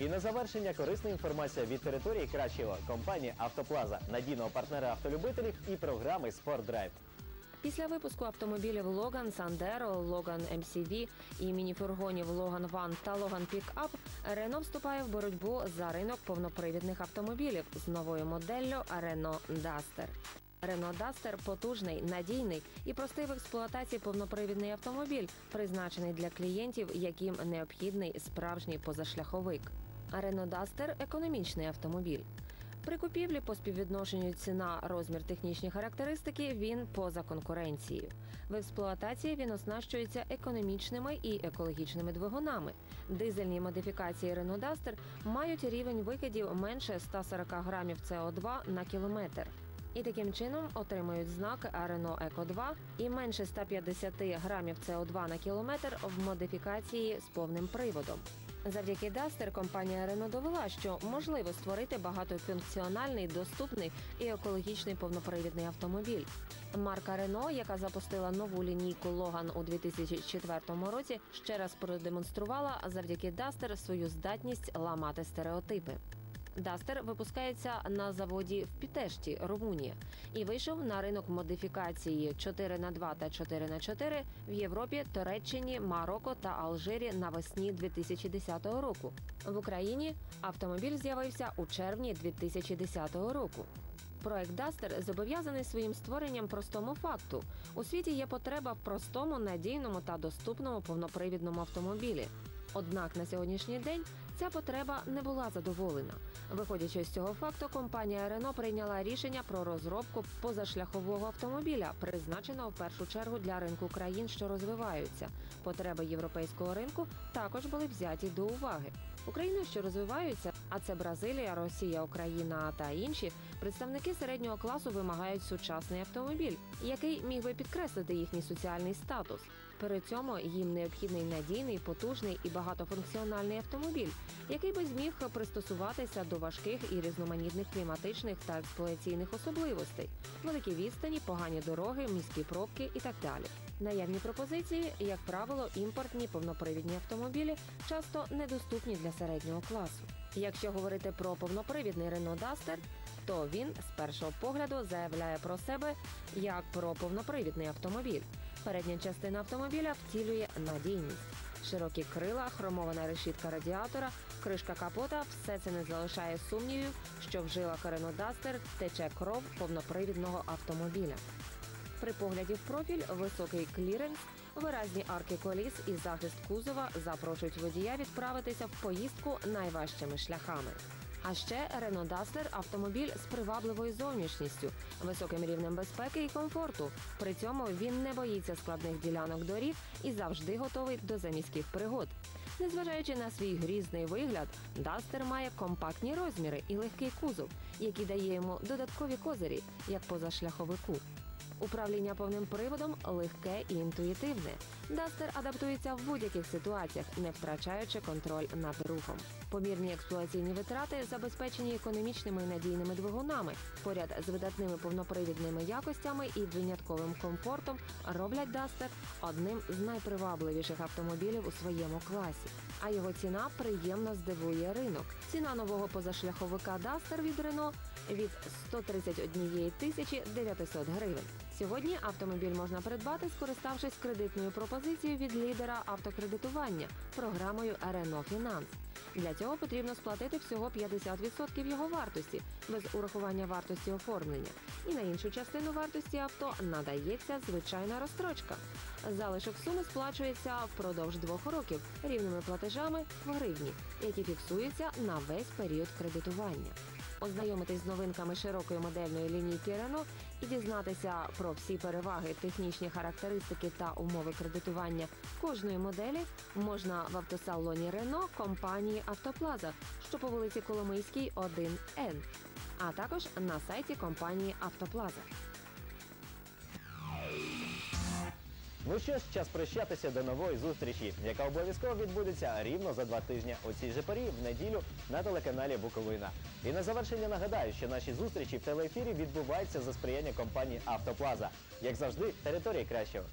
І на завершення корисна інформація від території кращого компанії Автоплаза, надійного партнера автолюбителів і програми Спорт Драйв. Після випуску автомобілів Logan Sandero, Logan MCV і мініфургонів Logan Van та Logan Pickup, Renault вступає в боротьбу за ринок повнопривідних автомобілів з новою моделлю Renault Duster. Renault Duster – потужний, надійний і простий в експлуатації повнопривідний автомобіль, призначений для клієнтів, яким необхідний справжній позашляховик. А Renault Duster – економічний автомобіль. При купівлі по співвідношенню ціна, розмір, технічні характеристики він поза конкуренцією. В експлуатації він оснащується економічними і екологічними двигунами. Дизельні модифікації Renault Duster мають рівень викидів менше 140 грамів СО2 на кілометр. І таким чином отримують знак Renault Eco 2 і менше 150 грамів СО2 на кілометр в модифікації з повним приводом. Завдяки Duster компанія Renault довела, що можливо створити багатофункціональний, доступний і екологічний повнопривідний автомобіль. Марка Рено, яка запустила нову лінійку Логан у 2004 році, ще раз продемонструвала завдяки Duster свою здатність ламати стереотипи. Дастер випускається на заводі в Пітешті, Румунія, і вийшов на ринок модифікації 4 х 2 та 4 х 4 в Європі, Туреччині, Марокко та Алжирі навесні 2010 року. В Україні автомобіль з'явився у червні 2010 року. Проект Дастер зобов'язаний своїм створенням простому факту: у світі є потреба в простому, надійному та доступному повнопривідному автомобілі. Однак на сьогоднішній день ця потреба не була задоволена. Виходячи з цього факту, компанія Рено прийняла рішення про розробку позашляхового автомобіля, призначеного в першу чергу для ринку країн, що розвиваються. Потреби європейського ринку також були взяті до уваги. України, що розвиваються, а це Бразилія, Росія, Україна та інші представники середнього класу вимагають сучасний автомобіль, який міг би підкреслити їхній соціальний статус. При цьому їм необхідний надійний, потужний і багатофункціональний автомобіль, який би зміг пристосуватися до важких і різноманітних кліматичних та експлуатаційних особливостей, великі відстані, погані дороги, міські пробки і так далі. Наявні пропозиції, як правило, імпортні повнопривідні автомобілі часто недоступні для середнього класу. Якщо говорити про повнопривідний Renault Duster, то він з першого погляду заявляє про себе як про повнопривідний автомобіль. Передня частина автомобіля втілює надійність. Широкі крила, хромована решітка радіатора, кришка капота все це не залишає сумнівів, що в жилах Renault Duster тече кров повнопривідного автомобіля. При погляді в профіль високий кліренс, виразні арки коліс і захист кузова запрошують водія відправитися в поїздку найважчими шляхами. А ще Renault Duster – автомобіль з привабливою зовнішністю, високим рівнем безпеки і комфорту. При цьому він не боїться складних ділянок доріг і завжди готовий до заміських пригод. Незважаючи на свій грізний вигляд, Duster має компактні розміри і легкий кузов, який дає йому додаткові козирі, як позашляховику. Управління повним приводом легке і інтуїтивне. Дастер адаптується в будь-яких ситуаціях, не втрачаючи контроль над рухом. Помірні експлуатаційні витрати забезпечені економічними і надійними двигунами, поряд з видатними повнопривідними якостями і винятковим комфортом роблять Дастер одним з найпривабливіших автомобілів у своєму класі. А його ціна приємно здивує ринок. Ціна нового позашляховика Дастер від Рено від 131 тисячі 900 гривень. Сьогодні автомобіль можна придбати, скориставшись кредитною пропозицією від лідера автокредитування програмою Renault Finance. Для цього потрібно сплатити всього 50% його вартості без урахування вартості оформлення. І на іншу частину вартості авто надається звичайна розстрочка. Залишок суми сплачується впродовж двох років рівними платежами в гривні, які фіксуються на весь період кредитування. Ознайомитись з новинками широкої модельної лінійки Renault і дізнатися про всі переваги, технічні характеристики та умови кредитування кожної моделі можна в автосалоні Renault компанії Автоплаза, що по вулиці Коломийській, 1Н, а також на сайті компанії Автоплаза. Ну що ж, час прощатися до нової зустрічі, яка обов'язково відбудеться рівно за два тижні у цій же порі в неділю на телеканалі Буковина. І на завершення нагадаю, що наші зустрічі в телеефірі відбуваються за сприяння компанії Автоплаза. Як завжди, території кращого.